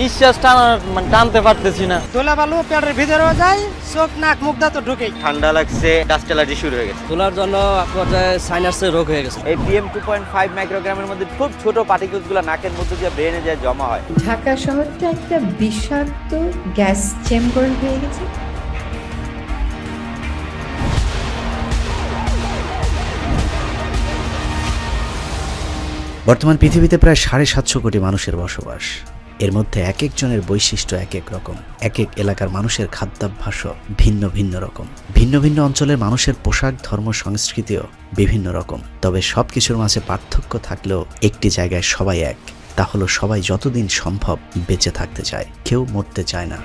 নিঃশ্বাস টানা মানে টানতে পারতেছি না। দোলা বালু পেটের ভিতরেও যায় চোখ নাক মুখ তো ঢুকেই। ঠান্ডা লাগছে ডাস্ট অ্যালার্জি শুরু হয়ে গেছে। তোলার জন্য পর্যায়ে সাইনাসের রোগ হয়ে গেছে। এই পিএম টু পয়েন্ট ফাইভ মাইক্রোগ্রামের মধ্যে খুব ছোট পার্টিকেলসগুলো নাকের মধ্যে দিয়ে ব্রেনে যায় জমা হয়। ঢাকা শহরটা একটা বিষাক্ত গ্যাস চেম্বার হয়ে গেছে। বর্তমান পৃথিবীতে প্রায় সাড়ে সাতশো কোটি মানুষের বসবাস। এর মধ্যে এক একজনের বৈশিষ্ট্য এক এক রকম। এক এক এলাকার মানুষের খাদ্যাভ্যাসও ভিন্ন ভিন্ন রকম। ভিন্ন ভিন্ন অঞ্চলের মানুষের পোশাক, ধর্ম, সংস্কৃতিও বিভিন্ন রকম। তবে সব কিছুর মাঝে পার্থক্য থাকলেও একটি জায়গায় সবাই এক। তা হলো সবাই যতদিন সম্ভব বেঁচে থাকতে চায়। কেউ মরতে চায় না।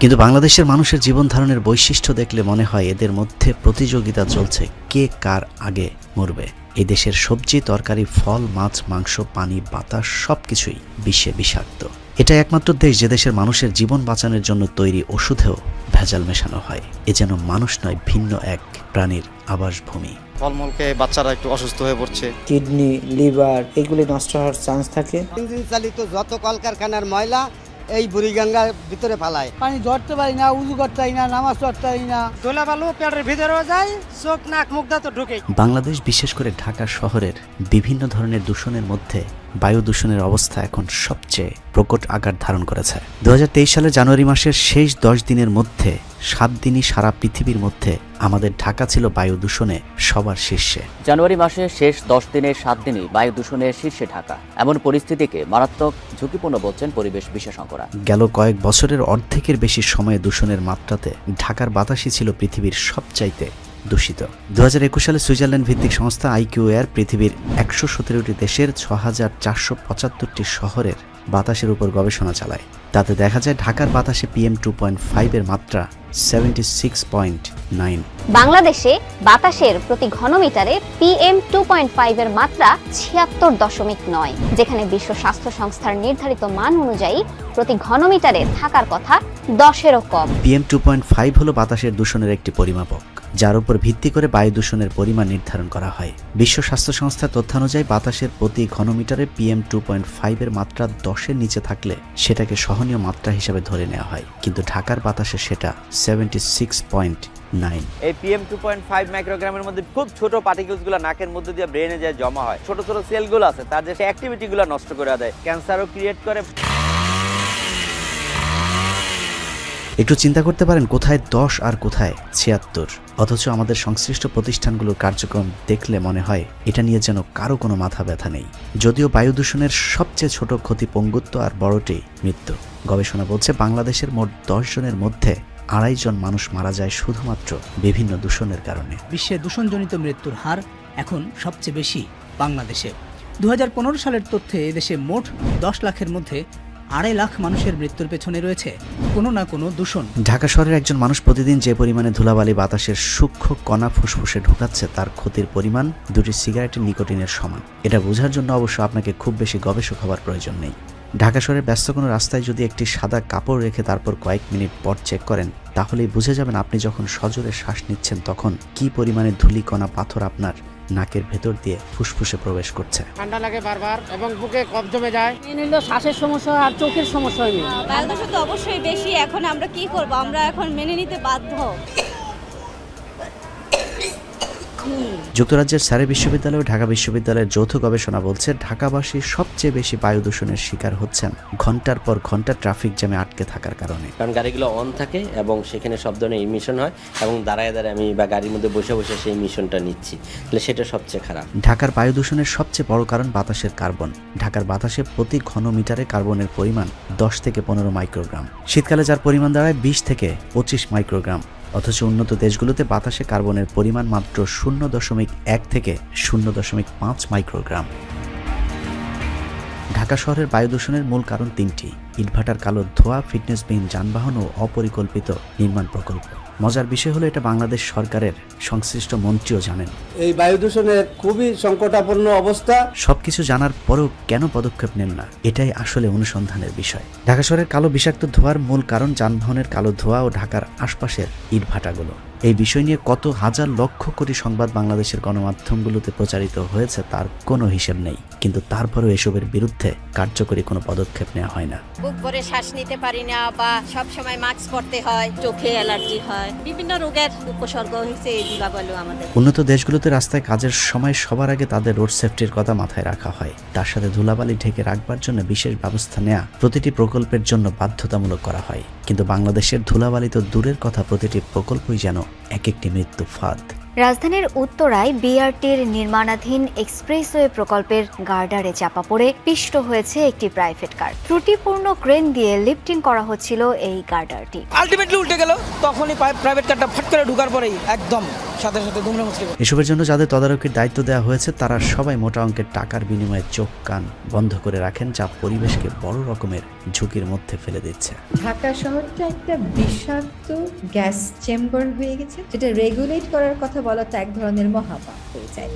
কিন্তু বাংলাদেশের মানুষের জীবন ধারণের বৈশিষ্ট্য দেখলে মনে হয় এদের মধ্যে প্রতিযোগিতা চলছে কে কার আগে মরবে। এই দেশের সবজি তরকারি ফল মাছ মাংস পানি বাতাস সবকিছুই বিশ্বে বিষাক্ত। এটা একমাত্র দেশ যে দেশের মানুষের জীবন বাঁচানোর জন্য তৈরি ওষুধেও ভেজাল মেশানো হয়। এ যেন মানুষ নয় ভিন্ন এক প্রাণীর আবাসভূমি। ফলমূল খেয়ে বাচ্চারা একটু অসুস্থ হয়ে পড়ছে। কিডনি লিভার এগুলি নষ্ট হওয়ার চান্স থাকে। ইঞ্জিন চালিত যত কলকারখানার ময়লা এই বুড়িগঙ্গার ভিতরে ফালায়। পানি ধরতে পারি না উজু করতে পারি না নামাজ পড়তে পারি না। দোলা বালু পেটের ভিতরেও যায় চোখ নাক মুখ তো ঢুকে বাংলাদেশ বিশেষ করে ঢাকা শহরের বিভিন্ন ধরনের দূষণের মধ্যে বায়ু দূষণের অবস্থা এখন সবচেয়ে প্রকট আকার ধারণ করেছে। দু সালের জানুয়ারি মাসের শেষ দশ দিনের মধ্যে সাত দিনই সারা পৃথিবীর মধ্যে আমাদের ঢাকা ছিল বায়ু দূষণে সবার শীর্ষে। জানুয়ারি মাসের শেষ দশ দিনের সাত দিনই বায়ু দূষণের শীর্ষে ঢাকা। এমন পরিস্থিতিকে মারাত্মক ঝুঁকিপূর্ণ বলছেন পরিবেশ বিশেষজ্ঞরা। গেল কয়েক বছরের অর্ধেকের বেশি সময়ে দূষণের মাত্রাতে ঢাকার বাতাসই ছিল পৃথিবীর সবচাইতে দূষিত। দু হাজার একুশ সালে সুইজারল্যান্ড ভিত্তিক সংস্থা আইকিউ এয়ার পৃথিবীর একশো সতেরোটি দেশের ছ হাজার চারশো পঁচাত্তরটি শহরের বাতাসের উপর গবেষণা চালায়। তাতে দেখা যায় ঢাকার বাতাসে পিএম টু পয়েন্ট ফাইভের মাত্রা সেভেন্টি সিক্স পয়েন্ট নাইন বাংলাদেশে বাতাসের প্রতি ঘনমিটারে পিএম টু পয়েন্ট ফাইভের মাত্রা ছিয়াত্তর দশমিক নয় যেখানে বিশ্ব স্বাস্থ্য সংস্থার নির্ধারিত মান অনুযায়ী প্রতি ঘনমিটারে থাকার কথা দশেরও কম। পিএম টু পয়েন্ট ফাইভ হল বাতাসের দূষণের একটি পরিমাপক। যার উপর ভিত্তি করে বায়ু দূষণের পরিমাণ নির্ধারণ করা হয়। বিশ্ব স্বাস্থ্য সংস্থার তথ্যানুযায়ী বাতাসের প্রতি ঘনমিটারে পিএম টু পয়েন্ট ফাইভের মাত্রা দশের নিচে থাকলে সেটাকে সহনীয় মাত্রা হিসাবে ধরে নেওয়া হয়। কিন্তু ঢাকার বাতাসে সেটা সেভেন্টি সিক্স পয়েন্ট নাইন এই পিএম টু পয়েন্ট ফাইভ মাইক্রোগ্রামের মধ্যে খুব ছোট পার্টিকেলসগুলো নাকের মধ্যে দিয়ে ব্রেনে যায়, জমা হয়। ছোট ছোট সেলগুলো আছে, তার যে অ্যাক্টিভিটিগুলো নষ্ট করে দেয়। ক্যান্সারও ক্রিয়েট করে। একটু চিন্তা করতে পারেন কোথায় দশ আর কোথায় ছিয়াত্তর। অথচ আমাদের সংশ্লিষ্ট প্রতিষ্ঠানগুলোর কার্যক্রম দেখলে মনে হয় এটা নিয়ে যেন কারও কোনো মাথা ব্যথা নেই। যদিও বায়ু দূষণের সবচেয়ে ছোট ক্ষতি পঙ্গুত্ব আর বড়টি মৃত্যু। গবেষণা বলছে বাংলাদেশের মোট দশ জনের মধ্যে আড়াই জন মানুষ মারা যায় শুধুমাত্র বিভিন্ন দূষণের কারণে। বিশ্বে দূষণজনিত মৃত্যুর হার এখন সবচেয়ে বেশি বাংলাদেশে। দু হাজার পনেরো সালের তথ্যে এদেশে মোট দশ লাখের মধ্যে আড়াই লাখ মানুষের মৃত্যুর পেছনে রয়েছে কোনো না কোনো দূষণ। ঢাকা শহরের একজন মানুষ প্রতিদিন যে পরিমাণে ধুলাবালি বাতাসের সূক্ষ্ম কণা ফুসফুসে ঢোকাচ্ছে, তার ক্ষতির পরিমাণ দুটি সিগারেটের নিকোটিনের সমান। এটা বোঝার জন্য অবশ্য আপনাকে খুব বেশি গবেষক হওয়ার প্রয়োজন নেই। ঢাকা শহরের ব্যস্ত কোনো রাস্তায় যদি একটি সাদা কাপড় রেখে তারপর কয়েক মিনিট পর চেক করেন, তাহলেই বুঝে যাবেন আপনি যখন সজোরে শ্বাস নিচ্ছেন তখন কি পরিমাণে ধুলিকণা পাথর আপনার নাকের ভেতর দিয়ে ফুসফুসে প্রবেশ করছে। ঠান্ডা লাগে বারবার এবং বুকে কফ জমে যায়। নিল শ্বাসের সমস্যা আর চোখের সমস্যা হয়নি। বায়ু দূষণ তো অবশ্যই বেশি। এখন আমরা কি করব? আমরা এখন মেনে নিতে বাধ্য। যুক্তরাজ্যের স্যারে বিশ্ববিদ্যালয় ও ঢাকা বিশ্ববিদ্যালয়ের যৌথ গবেষণা বলছে ঢাকাবাসী সবচেয়ে বেশি বায়ু দূষণের শিকার হচ্ছেন। ঘণ্টার পর ঘণ্টা ট্রাফিক জ্যামে আটকে থাকার কারণে। কারণ গাড়িগুলো অন থাকে এবং সেখানে সব ধরনের ইমিশন হয় এবং দাঁড়ায় দাঁড়ায় আমি বা গাড়ির মধ্যে বসে বসে সেই ইমিশনটা নিচ্ছি। তাহলে সেটা সবচেয়ে খারাপ। ঢাকার বায়ু দূষণের সবচেয়ে বড় কারণ বাতাসের কার্বন। ঢাকার বাতাসে প্রতি ঘন মিটারে কার্বনের পরিমাণ দশ থেকে পনেরো মাইক্রোগ্রাম। শীতকালে যার পরিমাণ দাঁড়ায় বিশ থেকে পঁচিশ মাইক্রোগ্রাম। অথচ উন্নত দেশগুলোতে বাতাসে কার্বনের পরিমাণ মাত্র শূন্য দশমিক এক থেকে শূন্য দশমিক পাঁচ মাইক্রোগ্রাম। ঢাকা শহরের বায়ু দূষণের মূল কারণ তিনটি, ইটভাটার কালো ধোয়া, ফিটনেসবিহীন যানবাহন ও অপরিকল্পিত নির্মাণ প্রকল্প। মজার বিষয় হলো এটা বাংলাদেশ সরকারের সংশ্লিষ্ট মন্ত্রীও জানেন। এই বায়ু দূষণের খুবই সংকটাপন্ন অবস্থা। সবকিছু জানার পরেও কেন পদক্ষেপ নেন না? এটাই আসলে অনুসন্ধানের বিষয়। ঢাকা শহরের কালো বিষাক্ত ধোঁয়ার মূল কারণ যানবাহনের কালো ধোঁয়া ও ঢাকার আশপাশের ইটভাটাগুলো এই বিষয় নিয়ে কত হাজার লক্ষ কোটি সংবাদ বাংলাদেশের গণমাধ্যমগুলোতে প্রচারিত হয়েছে তার কোনো হিসেব নেই। কিন্তু তারপরেও এসবের বিরুদ্ধে কার্যকরী কোনো পদক্ষেপ নেওয়া হয় না। বুক ভরে শ্বাস নিতে পারি না বা সব সময় মাস্ক পরতে হয় চোখে অ্যালার্জি হয়। বিভিন্ন রোগের উপসর্গ হয়েছে এই আমাদের। উন্নত দেশগুলোতে রাস্তায় কাজের সময় সবার আগে তাদের রোড সেফটির কথা মাথায় রাখা হয়। তার সাথে ধুলাবালি ঢেকে রাখবার জন্য বিশেষ ব্যবস্থা নেয়া প্রতিটি প্রকল্পের জন্য বাধ্যতামূলক করা হয়। কিন্তু বাংলাদেশের ধুলাবালি তো দূরের কথা, প্রতিটি প্রকল্পই যেন এক একটি মৃত্যু ফাঁদ। রাজধানীর উত্তরায় বিআরটির নির্মাণাধীন এক্সপ্রেসওয়ে প্রকল্পের গার্ডারে চাপা পড়ে পিষ্ট হয়েছে একটি প্রাইভেট কার। ত্রুটিপূর্ণ ক্রেন দিয়ে লিফটিং করা হচ্ছিল এই গার্ডারটি। আলটিমেটলি উল্টে গেল, তখনই প্রাইভেট কারটা ফট করে ঢুকার পরেই একদম সাথে সাথে দুমড়ে মুচড়ে এসবের জন্য যাদের তদারকির দায়িত্ব দেওয়া হয়েছে তারা সবাই মোটা অঙ্কের টাকার বিনিময়ে চোখ কান বন্ধ করে রাখেন যা পরিবেশকে বড় রকমের ঝুঁকির মধ্যে ফেলে দিচ্ছে। ঢাকা শহরটা একটা বিষাক্ত গ্যাস চেম্বার হয়ে গেছে যেটা রেগুলেট করার কথা বলা তো এক ধরনের মহাপাপ হয়ে যায়।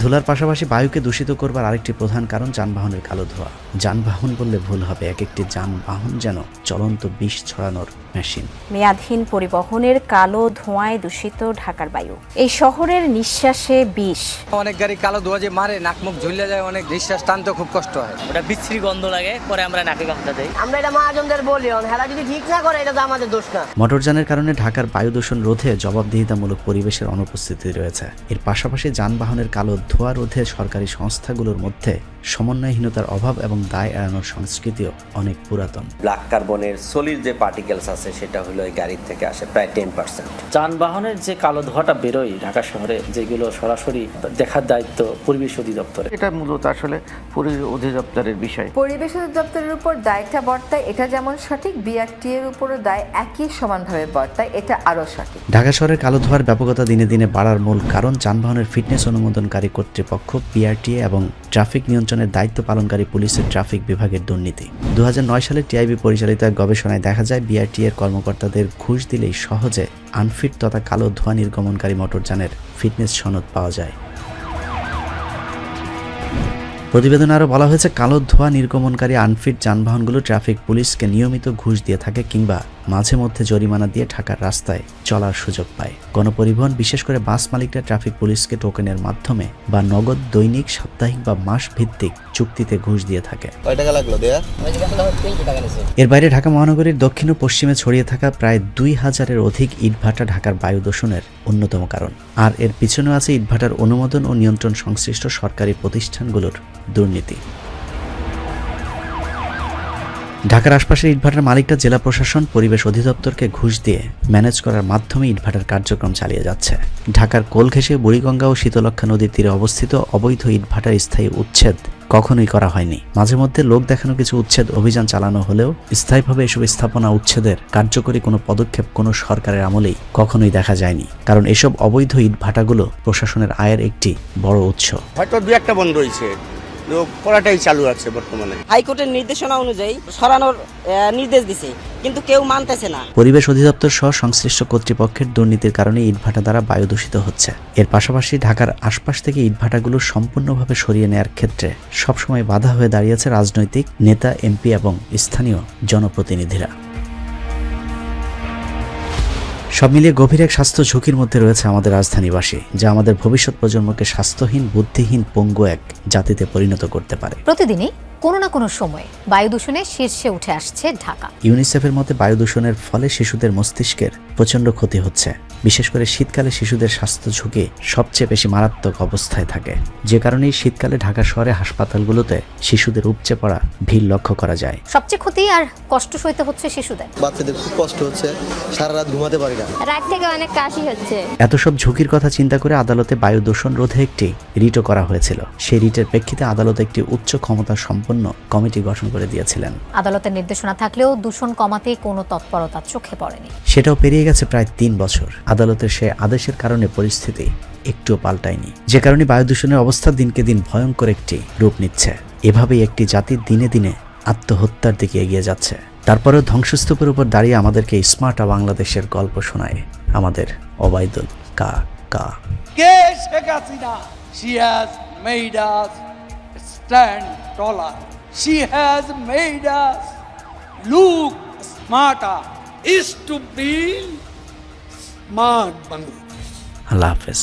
ধুলার পাশাপাশি বায়ুকে দূষিত করবার আরেকটি প্রধান কারণ যানবাহনের কালো ধোঁয়া। যানবাহন বললে ভুল হবে এক একটি যানবাহন যেন চলন্ত বিষ ছড়ানোর মেশিন। মেয়াদহীন পরিবহনের কালো ধোঁয়ায় দূষিত ঢাকার বায়ু। এই শহরের নিঃশ্বাসে বিষ। অনেক গাড়ি কালো ধোয়া যে মারে নাক মুখ ঝুলে যায় অনেক নিঃশ্বাস টানতে খুব কষ্ট হয়। ওটা বিশ্রী গন্ধ লাগে পরে আমরা নাকে গামছা দেই। আমরা এটা মহাজনদের বলি হেরা যদি ঠিক না করে এটা তো আমাদের দোষ না। মোটরযানের কারণে ঢাকার বায়ু দূষণ রোধে জবাবদিহিতামূলক পরিবেশের অনুপস্থিতি রয়েছে। এর পাশাপাশি যানবাহনের কালো ধোঁয়া রোধে সরকারি সংস্থাগুলোর মধ্যে সমন্বয়হীনতার অভাব এবং দায় এড়ানোর সংস্কৃতিও অনেক পুরাতন। ব্ল্যাক কার্বনের সলিড যে পার্টিকেলস আছে সেটা হলো এই গাড়ির থেকে আসে প্রায় টেন পার্সেন্ট। যানবাহনের যে কালো ধোঁয়াটা বেরোয় ঢাকা শহরে যেগুলো সরাসরি দেখার দায়িত্ব পরিবেশ অধিদপ্তরে এটা মূলত আসলে পরিবেশ অধিদপ্তরের বিষয়। পরিবেশ অধিদপ্তরের উপর দায়টা বর্তায় এটা যেমন সঠিক বিআরটি এর উপরও দায় একই সমানভাবে বর্তায় এটা আরও সঠিক। ঢাকা শহরের কালো ধোঁয়ার ব্যাপকতা দিনে দিনে বাড়ার মূল কারণ যানবাহনের ফিটনেস অনুমোদনকারী কর্তৃপক্ষ পিআরটিএ এবং ট্রাফিক নিয়ন্ত্রণের দায়িত্ব পালনকারী পুলিশের ট্রাফিক বিভাগের দুর্নীতি। দু সালে টিআইবি পরিচালিত এক গবেষণায় দেখা যায় বিআরটি এর কর্মকর্তাদের ঘুষ দিলেই সহজে আনফিট তথা কালো ধোঁয়া নির্গমনকারী মোটরযানের ফিটনেস সনদ পাওয়া যায়। প্রতিবেদনে আরও বলা হয়েছে, কালো ধোঁয়া নির্গমনকারী আনফিট যানবাহনগুলো ট্রাফিক পুলিশকে নিয়মিত ঘুষ দিয়ে থাকে কিংবা মাঝে মধ্যে জরিমানা দিয়ে ঢাকার রাস্তায় চলার সুযোগ পায়। গণপরিবহন বিশেষ করে বাস মালিকরা ট্রাফিক পুলিশকে টোকেনের মাধ্যমে বা নগদ দৈনিক সাপ্তাহিক বা মাস ভিত্তিক চুক্তিতে ঘুষ দিয়ে থাকে। এর বাইরে ঢাকা মহানগরীর দক্ষিণ ও পশ্চিমে ছড়িয়ে থাকা প্রায় দুই হাজারের অধিক ইটভাটা ঢাকার বায়ু দূষণের অন্যতম কারণ। আর এর পিছনেও আছে ইটভাটার অনুমোদন ও নিয়ন্ত্রণ সংশ্লিষ্ট সরকারি প্রতিষ্ঠানগুলোর দুর্নীতি। ঢাকার আশপাশের ইটভাটার মালিকরা জেলা প্রশাসন, পরিবেশ অধিদপ্তরকে ঘুষ দিয়ে ম্যানেজ করার মাধ্যমে ইটভাটার কার্যক্রম চালিয়ে যাচ্ছে। ঢাকার কোল ঘেঁষে বুড়িগঙ্গা ও শীতলক্ষা নদীর তীরে অবস্থিত অবৈধ ইটভাটার স্থায়ী উচ্ছেদ কখনোই করা হয়নি। মাঝে মধ্যে লোক দেখানো কিছু উচ্ছেদ অভিযান চালানো হলেও স্থায়ীভাবে এসব স্থাপনা উচ্ছেদের কার্যকরী কোনো পদক্ষেপ কোনো সরকারের আমলেই কখনোই দেখা যায়নি। কারণ এসব অবৈধ ইটভাটাগুলো প্রশাসনের আয়ের একটি বড় উৎস। হয়তো দু একটা বন্ধ হয়েছে। পড়াটাই চালু আছে বর্তমানে। হাইকোর্টের নির্দেশনা অনুযায়ী সরানোর নির্দেশ দিছে কিন্তু কেউ মানতেছে না। পরিবেশ অধিদপ্তর সহ সংশ্লিষ্ট কর্তৃপক্ষের দুর্নীতির কারণে ইটভাটা দ্বারা বায়ু দূষিত হচ্ছে। এর পাশাপাশি ঢাকার আশপাশ থেকে ইটভাটাগুলো সম্পূর্ণভাবে সরিয়ে নেয়ার ক্ষেত্রে সবসময় বাধা হয়ে দাঁড়িয়েছে রাজনৈতিক নেতা এমপি এবং স্থানীয় জনপ্রতিনিধিরা। সব মিলিয়ে গভীর এক স্বাস্থ্য ঝুঁকির মধ্যে রয়েছে আমাদের রাজধানীবাসী যা আমাদের ভবিষ্যৎ প্রজন্মকে স্বাস্থ্যহীন বুদ্ধিহীন পঙ্গু এক জাতিতে পরিণত করতে পারে। প্রতিদিনই কোনো না কোনো সময়ে বায়ু দূষণের শীর্ষে উঠে আসছে ঢাকা। ইউনিসেফের মতে বায়ু দূষণের ফলে শিশুদের মস্তিষ্কের প্রচণ্ড ক্ষতি হচ্ছে। বিশেষ করে শীতকালে শিশুদের স্বাস্থ্য ঝুঁকি সবচেয়ে বেশি মারাত্মক অবস্থায় থাকে। যে কারণে শীতকালে ঢাকা শহরে হাসপাতালগুলোতে শিশুদের উপচে পড়া ভিড় লক্ষ্য করা যায়। সবচেয়ে ক্ষতি আর কষ্ট সইতে হচ্ছে শিশুদের। বাচ্চাদের খুব কষ্ট হচ্ছে সারা রাত ঘুমাতে পারি না। রাত থেকে অনেক কাশি হচ্ছে। এত সব ঝুঁকির কথা চিন্তা করে আদালতে বায়ু দূষণ রোধে একটি রিটও করা হয়েছিল। সেই রিটের প্রেক্ষিতে আদালত একটি উচ্চ ক্ষমতা সম্পন্ন কমিটি গঠন করে দিয়েছিলেন। আদালতের নির্দেশনা থাকলেও দূষণ কমাতে কোনো তৎপরতা চোখে পড়েনি। সেটাও পেরিয়ে গেছে প্রায় তিন বছর। আদালতের সে আদেশের কারণে পরিস্থিতি একটুও পাল্টায়নি। যে কারণে বায়ু দূষণের অবস্থা দিনকে দিন ভয়ঙ্কর একটি রূপ নিচ্ছে। এভাবেই একটি জাতির দিনে দিনে আত্মহত্যার দিকে এগিয়ে যাচ্ছে। তারপরেও ধ্বংসস্তূপের উপর দাঁড়িয়ে আমাদেরকে স্মার্টা বাংলাদেশের গল্প শোনায় আমাদের অবায়দুল কা কা। কে smart Bangladesh আল্লাহ হাফেজ